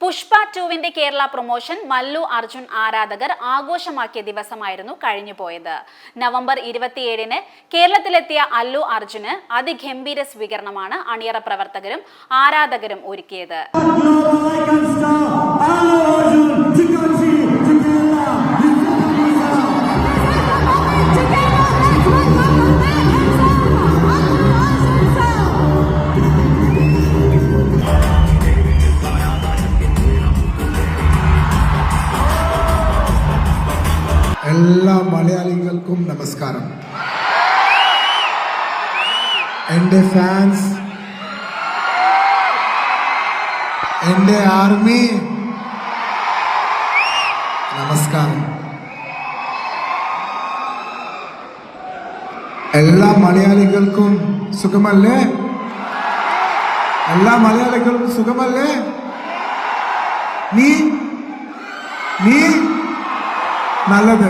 പുഷ്പ ടുവിന്റെ കേരള പ്രൊമോഷൻ മല്ലു അർജുൻ ആരാധകർ ആഘോഷമാക്കിയ ദിവസമായിരുന്നു കഴിഞ്ഞു പോയത് നവംബർ ഇരുപത്തിയേഴിന് കേരളത്തിലെത്തിയ അല്ലു അർജുന് അതിഗംഭീര സ്വീകരണമാണ് അണിയറ പ്രവർത്തകരും ആരാധകരും ഒരുക്കിയത്. എല്ലാ മലയാളികൾക്കും നമസ്കാരം. എന്റെ ഫാൻസ് എന്റെ ആർമി നമസ്കാരം. എല്ലാ മലയാളികൾക്കും സുഖമല്ലേ? എല്ലാ മലയാളികൾക്കും സുഖമല്ലേ? നീ നീ നല്ലത്.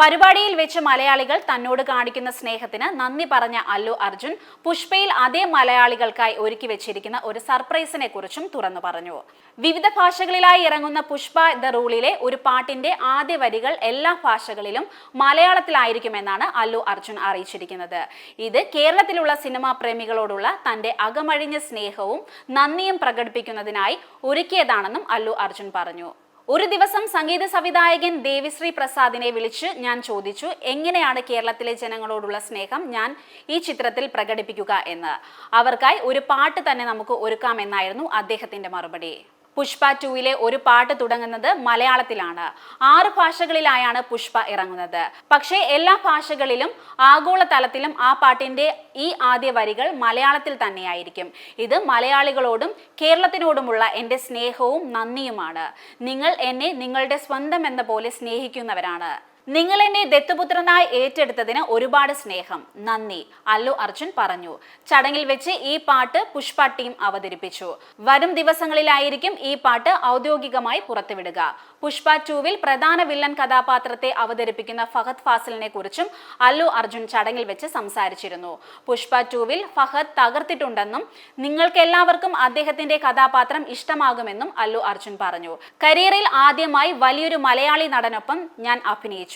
പരിപാടിയിൽ വെച്ച് മലയാളികൾ തന്നോട് കാണിക്കുന്ന സ്നേഹത്തിന് നന്ദി പറഞ്ഞ അല്ലു അർജുൻ പുഷ്പയിൽ അതേ മലയാളികൾക്കായി ഒരുക്കി വെച്ചിരിക്കുന്ന ഒരു സർപ്രൈസിനെ കുറിച്ചും തുറന്നു പറഞ്ഞു. വിവിധ ഭാഷകളിലായി ഇറങ്ങുന്ന പുഷ്പ ദ റൂളിലെ ഒരു പാട്ടിന്റെ ആദ്യ വരികൾ എല്ലാ ഭാഷകളിലും മലയാളത്തിലായിരിക്കുമെന്നാണ് അല്ലു അർജുൻ അറിയിച്ചിരിക്കുന്നത്. ഇത് കേരളത്തിലുള്ള സിനിമാ പ്രേമികളോടുള്ള തന്റെ അകമഴിഞ്ഞ സ്നേഹവും നന്ദിയും പ്രകടിപ്പിക്കുന്നതിനായി ഒരുക്കിയതാണെന്നും അല്ലു അർജുൻ പറഞ്ഞു. ഒരു ദിവസം സംഗീത സംവിധായകൻ ദേവിശ്രീ പ്രസാദിനെ വിളിച്ച് ഞാൻ ചോദിച്ചു എങ്ങനെയാണ് കേരളത്തിലെ ജനങ്ങളോടുള്ള സ്നേഹം? ഞാൻ ഈ ചിത്രത്തിൽ പ്രകടിപ്പിക്കുക എന്ന്. അവർക്കായി ഒരു പാട്ട് തന്നെ നമുക്ക് ഒരുക്കാമെന്നായിരുന്നു അദ്ദേഹത്തിന്റെ മറുപടി. പുഷ്പ ടൂയിലെ ഒരു പാട്ട് തുടങ്ങുന്നത് മലയാളത്തിലാണ്. ആറ് ഭാഷകളിലായാണ് പുഷ്പ ഇറങ്ങുന്നത്. പക്ഷേ എല്ലാ ഭാഷകളിലും ആഗോള തലത്തിലും ആ പാട്ടിന്റെ ഈ ആദ്യ വരികൾ മലയാളത്തിൽ തന്നെയായിരിക്കും. ഇത് മലയാളികളോടും കേരളത്തിനോടുമുള്ള എന്റെ സ്നേഹവും നന്ദിയുമാണ്. നിങ്ങൾ എന്നെ നിങ്ങളുടെ സ്വന്തം എന്ന പോലെ സ്നേഹിക്കുന്നവരാണ്. നിങ്ങൾ എന്നെ ദത്തുപുത്രനായി ഏറ്റെടുത്തതിന് ഒരുപാട് സ്നേഹം. നന്ദി. അല്ലു അർജുൻ പറഞ്ഞു. ചടങ്ങിൽ വെച്ച് ഈ പാട്ട് പുഷ്പ ടീം അവതരിപ്പിച്ചു. വരും ദിവസങ്ങളിലായിരിക്കും ഈ പാട്ട് ഔദ്യോഗികമായി പുറത്തുവിടുക. പുഷ്പ ടൂവിൽ പ്രധാന വില്ലൻ കഥാപാത്രത്തെ അവതരിപ്പിക്കുന്ന ഫഹദ് ഫാസിലിനെ കുറിച്ചും അല്ലു അർജുൻ ചടങ്ങിൽ വെച്ച് സംസാരിച്ചിരുന്നു. പുഷ്പ ടൂവിൽ ഫഹദ് തകർത്തിട്ടുണ്ടെന്നും നിങ്ങൾക്ക് എല്ലാവർക്കും അദ്ദേഹത്തിന്റെ കഥാപാത്രം ഇഷ്ടമാകുമെന്നും അല്ലു അർജുൻ പറഞ്ഞു. കരിയറിൽ ആദ്യമായി വലിയൊരു മലയാളി നടനൊപ്പം ഞാൻ അഭിനയിച്ചു.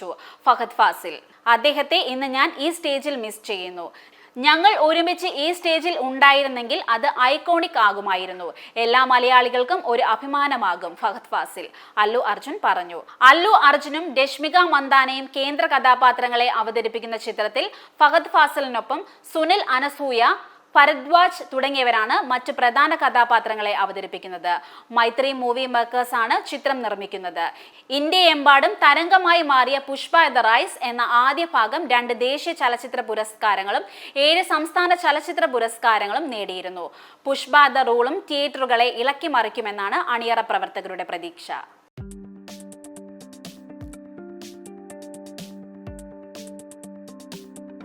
ഫഹദ് ഫാസിൽ അദ്ദേഹത്തെ ഇന്ന് ഞാൻ ഈ സ്റ്റേജിൽ മിസ് ചെയ്യുന്നു. ഞങ്ങൾ ഒരുമിച്ച് ഈ സ്റ്റേജിൽ ഉണ്ടായിരുന്നെങ്കിൽ അത് ഐക്കോണിക് ആകുമായിരുന്നു. എല്ലാ മലയാളികൾക്കും ഒരു അഭിമാനമാകും ഫഹദ് ഫാസിൽ അല്ലു അർജുൻ പറഞ്ഞു. അല്ലു അർജുനും രശ്മിക മന്ദാനയും കേന്ദ്ര കഥാപാത്രങ്ങളെ അവതരിപ്പിക്കുന്ന ചിത്രത്തിൽ ഫഹദ് ഫാസിലിനൊപ്പം സുനിൽ അനസൂയ ഭരദ്വാജ് തുടങ്ങിയവരാണ് മറ്റ് പ്രധാന കഥാപാത്രങ്ങളെ അവതരിപ്പിക്കുന്നത്. മൈത്രി മൂവി മേക്കേഴ്സ് ആണ് ചിത്രം നിർമ്മിക്കുന്നത്. ഇന്ത്യയെമ്പാടും തരംഗമായി മാറിയ പുഷ്പ ദ റൈസ് എന്ന ആദ്യ ഭാഗം രണ്ട് ദേശീയ ചലച്ചിത്ര പുരസ്കാരങ്ങളും ഏഴ് സംസ്ഥാന ചലച്ചിത്ര പുരസ്കാരങ്ങളും നേടിയിരുന്നു. പുഷ്പ ദ റൂളും തിയേറ്ററുകളെ ഇളക്കി മറിക്കുമെന്നാണ് അണിയറ പ്രവർത്തകരുടെ പ്രതീക്ഷ.